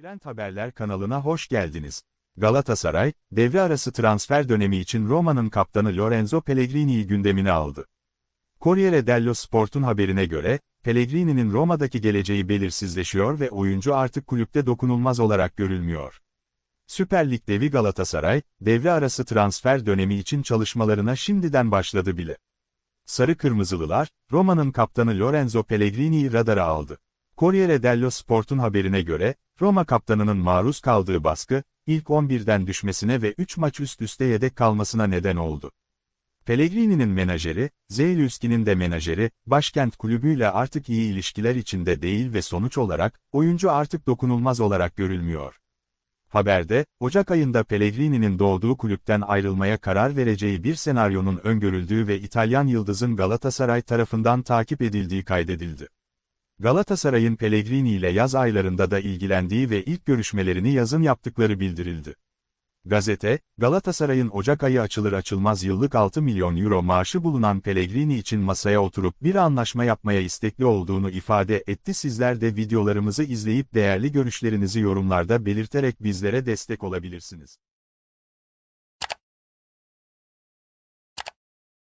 Trend Haberler kanalına hoş geldiniz. Galatasaray, devre arası transfer dönemi için Roma'nın kaptanı Lorenzo Pellegrini'yi gündemine aldı. Corriere dello Sport'un haberine göre, Pellegrini'nin Roma'daki geleceği belirsizleşiyor ve oyuncu artık kulüpte dokunulmaz olarak görülmüyor. Süper Lig devi Galatasaray, devre arası transfer dönemi için çalışmalarına şimdiden başladı bile. Sarı Kırmızılılar, Roma'nın kaptanı Lorenzo Pellegrini'yi radara aldı. Corriere dello Sport'un haberine göre, Roma kaptanının maruz kaldığı baskı, ilk 11'den düşmesine ve 3 maç üst üste yedek kalmasına neden oldu. Pellegrini'nin menajeri, Zeyluski'nin de menajeri, başkent kulübüyle artık iyi ilişkiler içinde değil ve sonuç olarak, oyuncu artık dokunulmaz olarak görülmüyor. Haberde, Ocak ayında Pellegrini'nin doğduğu kulüpten ayrılmaya karar vereceği bir senaryonun öngörüldüğü ve İtalyan yıldızın Galatasaray tarafından takip edildiği kaydedildi. Galatasaray'ın Pellegrini ile yaz aylarında da ilgilendiği ve ilk görüşmelerini yazın yaptıkları bildirildi. Gazete, Galatasaray'ın Ocak ayı açılır açılmaz yıllık 6 milyon euro maaşı bulunan Pellegrini için masaya oturup bir anlaşma yapmaya istekli olduğunu ifade etti. Sizler de videolarımızı izleyip değerli görüşlerinizi yorumlarda belirterek bizlere destek olabilirsiniz.